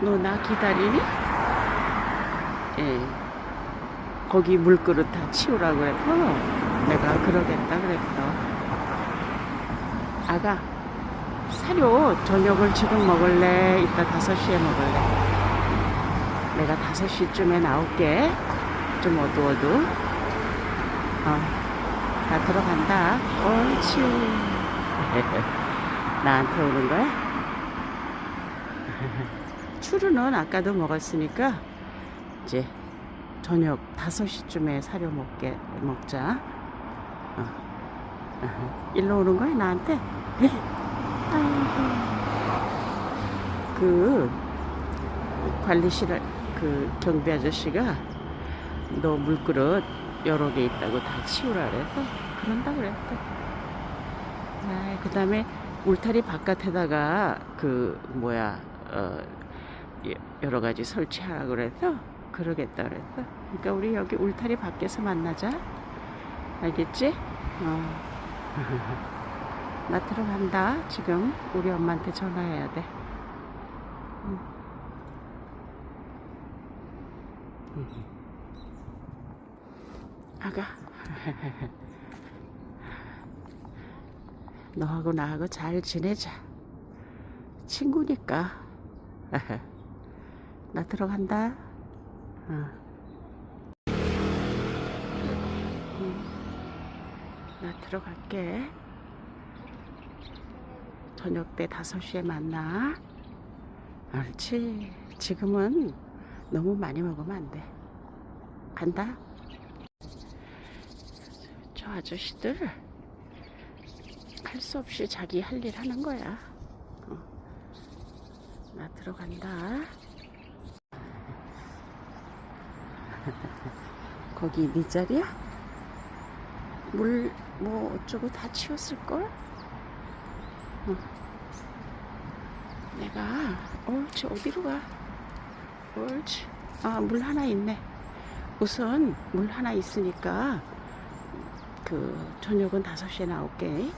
너 나 기다리니? 예. 거기 물그릇 다 치우라 그래서 내가 그러겠다 그랬어. 아가, 사료 저녁을 지금 먹을래? 이따 5시에 먹을래? 내가 5시쯤에 나올게. 좀 어두워도. 어, 나 들어간다. 옳지. 나한테 오는 거야? 추루는 아까도 먹었으니까 이제 저녁 5시쯤에 사료 먹게 먹자. 어. 일로 오는 거야 나한테? 아이고. 그 관리실 그 경비 아저씨가 너 물그릇 여러 개 있다고 다 치우라 그래서 그런다 그랬대. 아, 그 다음에 울타리 바깥에다가 그 뭐야 어 여- 여러 가지 설치하라 그래서 그러겠다 그랬어. 그러니까 우리 여기 울타리 밖에서 만나자. 알겠지? 어. 나 들어간다. 지금 우리 엄마한테 전화해야 돼. 응. 아가. 너하고 나하고 잘 지내자. 친구니까. 나 들어간다. 어. 응. 나 들어갈게. 저녁 때 5시에 만나. 옳지. 지금은 너무 많이 먹으면 안 돼. 간다. 저 아저씨들 할 수 없이 자기 할 일 하는 거야. 어. 나 들어간다. 거기 네 자리야? 물 뭐 어쩌고 다 치웠을 걸? 어. 내가 옳지 어디로 가? 옳지. 아 물 하나 있네. 우선 물 하나 있으니까 그 저녁은 5시에 나올게.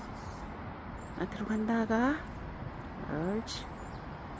나 들어간다가 옳지.